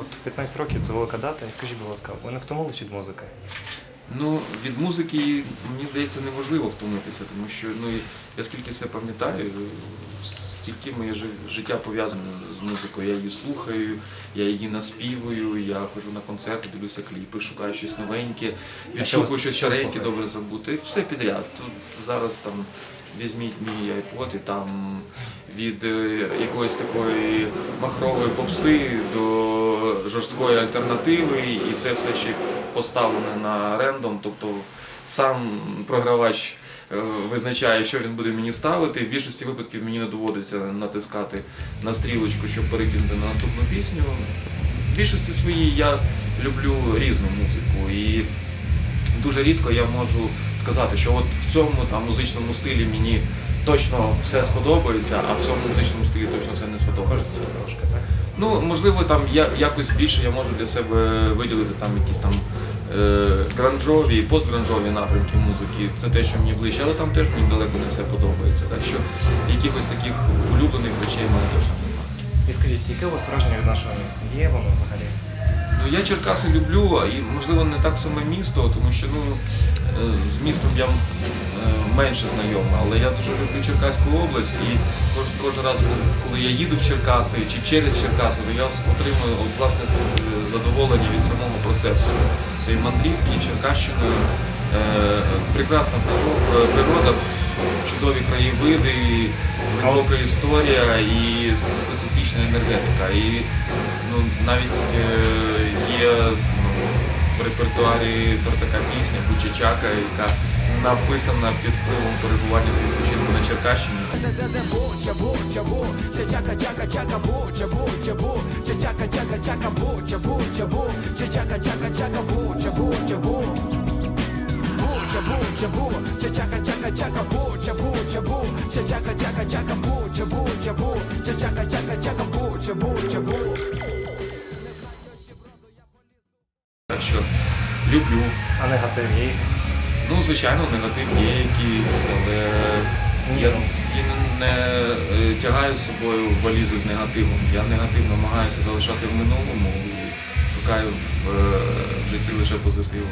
От 15 років це велика дата. І скажіть, будь ласка, ви не втомились від музики? Ну, від музики, мені здається, неможливо втомитися, тому що ну, я скільки це пам'ятаю, стільки моє жи- життя пов'язане з музикою. Я її слухаю, я її наспівую, я ходжу на концерти, дивлюся кліпи, шукаю щось новеньке, відшукую щось стареньке, добре забути. Все підряд. Тут зараз там візьміть мій iPod і там від е, якоїсь такої махрової попси до жорсткої альтернативи, і це все ще поставлене на рендом, тобто сам програвач визначає, що він буде мені ставити. В більшості випадків мені не доводиться натискати на стрілочку, щоб перекинути на наступну пісню. В більшості своїй я люблю різну музику і дуже рідко я можу сказати, що от в цьому там музичному стилі мені точно все сподобається, а в цьому музичному стилі точно все не сподобається. Трошки, так? Ну, можливо, там я якось більше я можу для себе виділити там якісь там е, гранжові постгранжові напрямки музики. Це те, що мені ближче, але там теж мені далеко не все подобається. Так що якихось таких улюблених речей в мене точно немає. І скажіть, яке у вас враження від нашого міста? Є воно взагалі? Ну я Черкаси люблю, і можливо не так саме місто, тому що ну е, з містом я менше знайомий, але я дуже люблю Черкаську область і кож- кожен раз, коли я їду в Черкаси чи через Черкаси, то я отримую от, власне задоволення від самого процесу цієї мандрівки Черкащиною. Е, прекрасна природа, чудові краєвиди, глибока історія і специфічна енергетика. І ну, навіть е, є ну, в репертуарі така пісня Бучачака, яка написана під впливом перебування на відпочинку на Черкащині. Так що люблю. А негатив є? Ну, звичайно, негатив є якийсь, але я, я не, не е, тягаю з собою валізи з негативом. Я негатив намагаюся залишати в минулому і шукаю в, е, в житті лише позитиву.